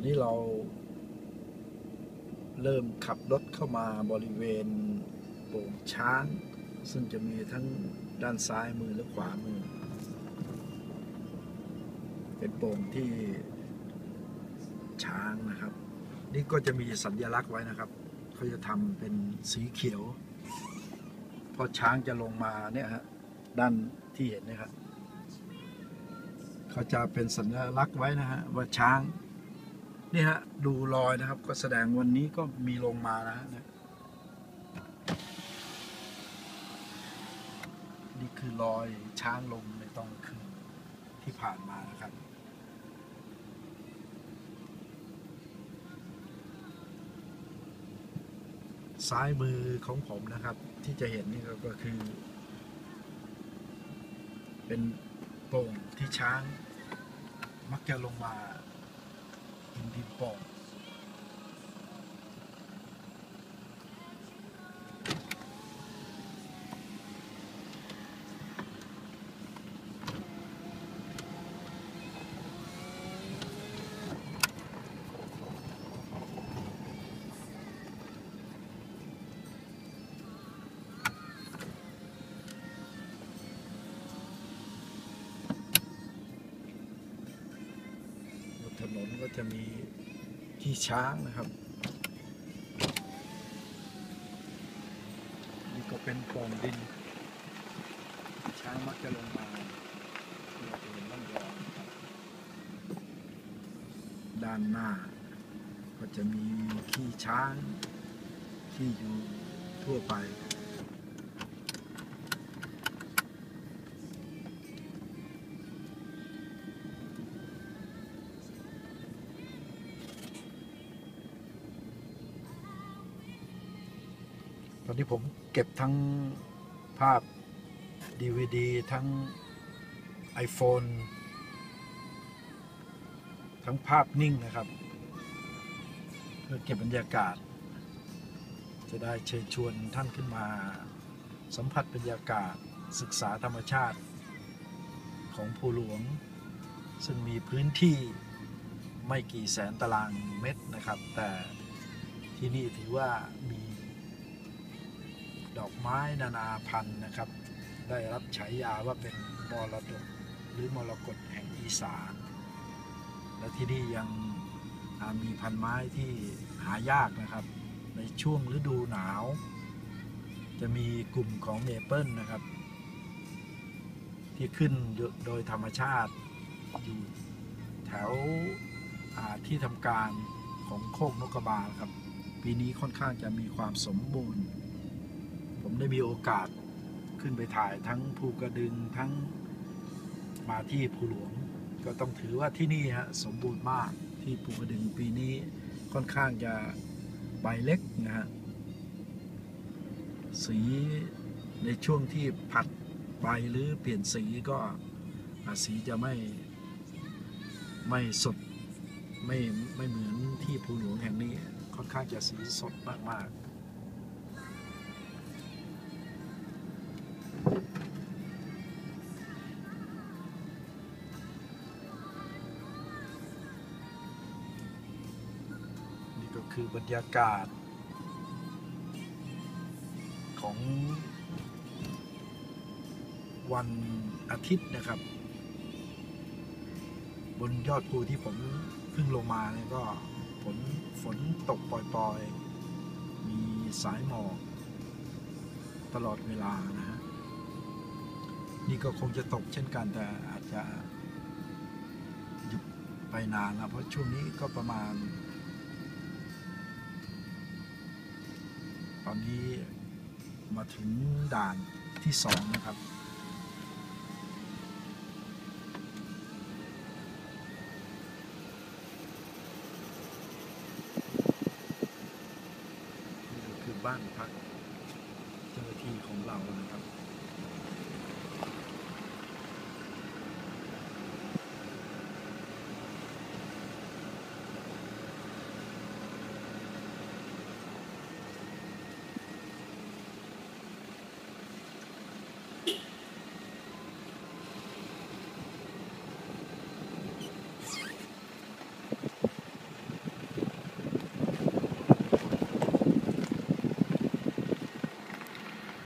อนนี้เราเริ่มขับรถเข้ามาบริเวณโป่งช้าง ซึ่งจะมีทั้งด้านซ้ายมือและขวามือ เป็นโป่งที่ช้างนะครับ นี่ก็จะมีสัญลักษณ์ไว้นะครับเขาจะทำเป็นสีเขียว พอช้างจะลงมาเนี่ยฮะด้านที่เห็นนะครับเขาจะเป็นสัญลักษณ์ไว้นะฮะว่าช้าง นี่ฮะ ดูรอยนะครับ ก็แสดงวันนี้ก็มีลงมานะฮะนี่ยนี่คือรอยช้างลงในตอนคืนที่ผ่านมานะครับซ้ายมือของผมนะครับ ที่จะเห็นนี่ก็คือ เป็นโป่งที่ช้างมักจะลงมา กิ ก็จะมีที่ช้างนะครับ นี่ก็เป็นโป่งดิน ช้างมักจะลงมาเราจะเห็นร่องรอยด้านหน้า ก็จะมีขี้ช้างที่อยู่ทั่วไป อนนี้ผมเก็บทั้งภาพ DVD ทั้ง iPhone ทั้งภาพนิ่งนะครับ เพื่อเก็บบรรยากาศ จะได้เชิญชวนท่านขึ้นมา สัมผัสบรรยากาศศึกษาธรรมชาติ ของภูหลวง ซึ่งมีพื้นที่ไม่กี่แสนตารางเมตรนะครับ แต่ที่นี่ถือว่ามี ดอกไม้นานาพันธุ์นะครับ ได้รับฉายาว่าเป็นมรดกหรือมรกตแห่งอีสาน และที่นี่ยังมีพันไม้ที่หายากนะครับ ในช่วงฤดูหนาว จะมีกลุ่มของเมเปิลนะครับ ที่ขึ้นโดยธรรมชาติอยู่แถวที่ทำการของโคกนกกระบาลครับ ปีนี้ค่อนข้างจะมีความสมบูรณ์ ผมได้มีโอกาสขึ้นไปถ่ายทั้งภูกระดึงทั้งมาที่ภูหลวง ก็ต้องถือว่าที่นี่ฮะสมบูรณ์มากที่ภูกระดึงปีนี้ค่อนข้างจะใบเล็กนะฮะสีในช่วงที่ผัดใบหรือเปลี่ยนสีก็สีจะไม่ไม่สดไม่ไม่เหมือนที่ภูหลวงแห่งนี้ ค่อนข้างจะสีสดมาก ๆ คือบรรยากาศ ของวันอาทิตย์นะครับ บนยอดภูที่ผมเพิ่งลงมาเนี่ยก็ฝนฝนตกปล่อยๆ มีสายหมอกตลอดเวลานะฮะนี่ก็คงจะตกเช่นกันแต่อาจจะหยุดไปนานนะเพราะช่วงนี้ก็ประมาณ อนนี้มาถึงด่านที่สองนะครับ นี่ก็คือบ้านพักเจ้าหน้าที่ของเรานะครับ